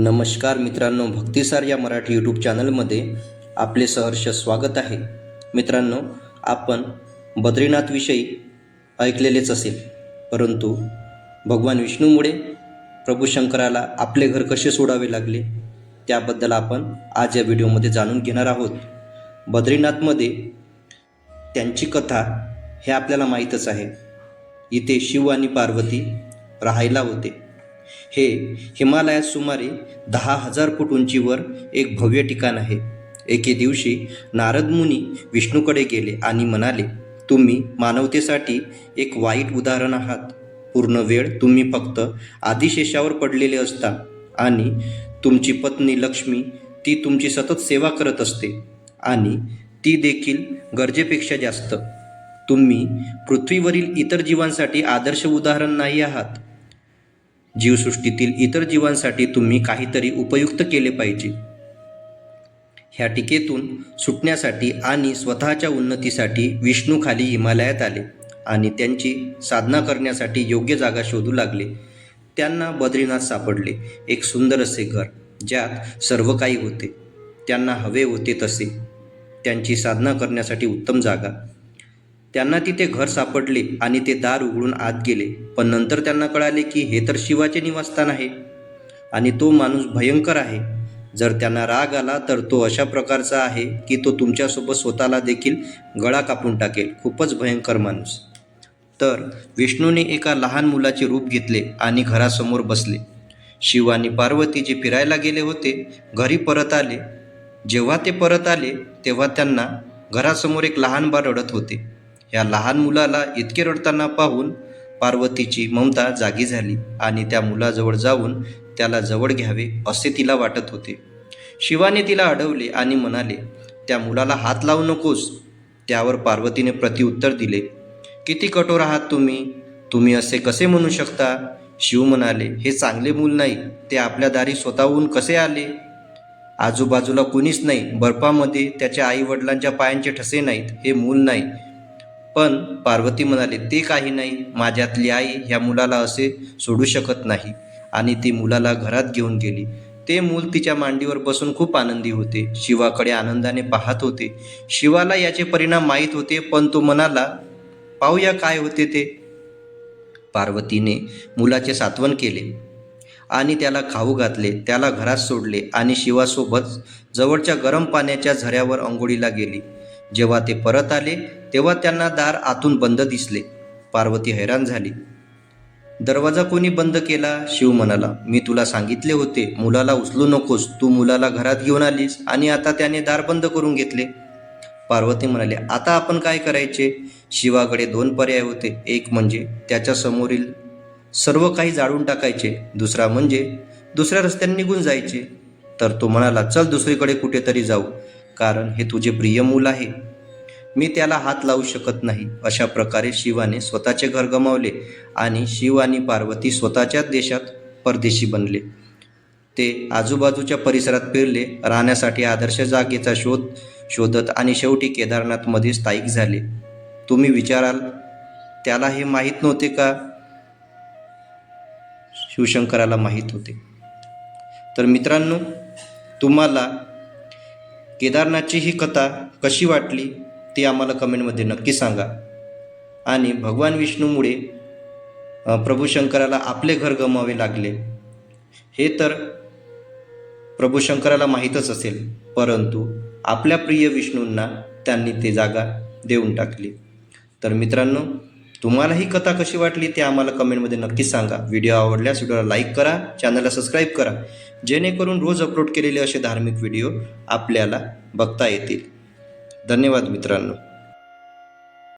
नमस्कार मित्रांनो भक्तिसार या मराठी यूट्यूब चॅनलमध्ये आपले सहर्ष स्वागत आहे. मित्रांनो आपण बद्रीनाथविषयी ऐकलेलेच असेल परंतु भगवान विष्णूमुळे प्रभू शंकराला आपले घर कसे सोडावे लागले त्याबद्दल आपण आज या व्हिडिओमध्ये जाणून घेणार आहोत. बद्रीनाथमध्ये त्यांची कथा हे आपल्याला माहीतच आहे. इथे शिव आणि पार्वती राहायला होते. हे हिमालयात सुमारे दहा हजार फूट उंचीवर एक भव्य ठिकाण आहे. एके दिवशी नारद मुनी विष्णूकडे गेले आणि म्हणाले तुम्ही मानवतेसाठी एक वाईट उदाहरण आहात. पूर्ण वेळ तुम्ही फक्त आदिशेषावर पडलेले असता आणि तुमची पत्नी लक्ष्मी ती तुमची सतत सेवा करत असते आणि ती देखील गरजेपेक्षा जास्त. तुम्ही पृथ्वीवरील इतर जीवांसाठी आदर्श उदाहरण नाही आहात. जीवसृष्टीतील इतर जीवांसाठी तुम्ही काहीतरी उपयुक्त केले पाहिजे. ह्या टीकेतून सुटण्यासाठी आणि स्वतःच्या उन्नतीसाठी विष्णू खाली हिमालयात आले आणि त्यांची साधना करण्यासाठी योग्य जागा शोधू लागले. त्यांना बद्रीनाथ सापडले एक सुंदर असे घर ज्यात सर्व काही होते. त्यांना हवे होते तसे. त्यांची साधना करण्यासाठी उत्तम जागा. त्यांना तिथे घर सापडले आणि ते दार उघडून आत गेले. पण नंतर त्यांना कळाले की हे तर शिवाचे निवासस्थान आहे आणि तो माणूस भयंकर आहे. जर त्यांना राग आला तर तो अशा प्रकारचा आहे की तो तुमच्यासोबत स्वतःला देखील गळा कापून टाकेल. खूपच भयंकर माणूस. तर विष्णूने एका लहान मुलाचे रूप घेतले आणि घरासमोर बसले. शिव आणि पार्वती जे फिरायला गेले होते. घरी परत आले. जेव्हा ते परत आले तेव्हा त्यांना घरासमोर एक लहान बाळ रडत होते. या लहान मुलाला इतके रडताना पाहून पार्वतीची ममता जागी झाली आणि त्या मुलाजवळ जाऊन त्याला जवळ घ्यावे असे तिला वाटत होते. शिवाने तिला अडवले आणि म्हणाले त्या मुलाला हात लावू नकोस. त्यावर पार्वतीने प्रतिउत्तर दिले किती कठोर आहात तुम्ही. तुम्ही असे कसे म्हणू शकता? शिव म्हणाले हे चांगले मूल नाही. ते आपल्या दारी स्वतःहून कसे आले? आजूबाजूला कुणीच नाही. बर्फामध्ये त्याच्या आई वडिलांच्या पायांचे ठसे नाहीत. हे मूल नाही. पण पार्वती म्हणाले ते काही नाही. माझ्यातली आई ह्या मुलाला असे सोडू शकत नाही. आणि ती मुलाला घरात घेऊन गेली. ते मूल तिच्या मांडीवर बसून खूप आनंदी होते. शिवाकडे आनंदाने पाहत होते. शिवाला याचे परिणाम माहीत होते पण तो म्हणाला पाहूया काय होते ते. पार्वतीने मुलाचे सात्वन केले आणि त्याला खाऊ घातले. त्याला घरात सोडले आणि शिवासोबत जवळच्या गरम पाण्याच्या झऱ्यावर अंघोळीला गेली. जेव्हा ते परत आले तेव्हा त्यांना दार आतून बंद दिसले. पार्वती हैराण झाली. दरवाजा कोणी बंद केला? शिव म्हणाला. मी तुला सांगितले होते मुलाला उचलू नकोस. तू मुलाला घरात घेऊन आलीस आणि आता त्याने दार बंद करून घेतले. पार्वती म्हणाले आता आपण काय करायचे? शिवाकडे दोन पर्याय होते. एक म्हणजे त्याच्या समोरील सर्व काही जाळून टाकायचे. दुसरा म्हणजे दुसऱ्या रस्त्याने निघून जायचे. तर तो म्हणाला चल दुसरीकडे कुठेतरी जाऊ. कारण हे तुझे प्रिय मूल आहे. मी त्याला हात लावू शकत नाही. अशा प्रकारे शिवाने स्वतःचे घर गमावले आणि शिव आणि पार्वती स्वतःच्याच देशात परदेशी बनले. ते आजूबाजूच्या परिसरात फिरले राहण्यासाठी आदर्श जागेचा शोध शोधत आणि शेवटी केदारनाथमध्ये स्थायिक झाले. तुम्ही विचाराल त्याला हे माहीत नव्हते का? शिवशंकराला माहीत होते. तर मित्रांनो तुम्हाला केदारनाथची ही कथा कशी वाटली? ते आम्हाला कमेंटमध्ये नक्की सांगा. आणि भगवान विष्णूमुळे प्रभू शंकराला आपले घर गमावे लागले. हे तर प्रभू शंकराला माहीतच असेल परंतु आपल्या प्रिय विष्णूंना त्यांनी ते जागा देऊन टाकली. तर मित्रांनो तुम्हाला ही कथा कशी वाटली ते आम्हाला कमेंटमध्ये नक्कीच सांगा. व्हिडिओ आवडल्यास व्हिडिओला लाईक करा चॅनलला सबस्क्राईब करा. जेणेकरून रोज अपलोड केलेले असे धार्मिक व्हिडिओ आपल्याला बघता येतील. धन्यवाद मित्रांनो.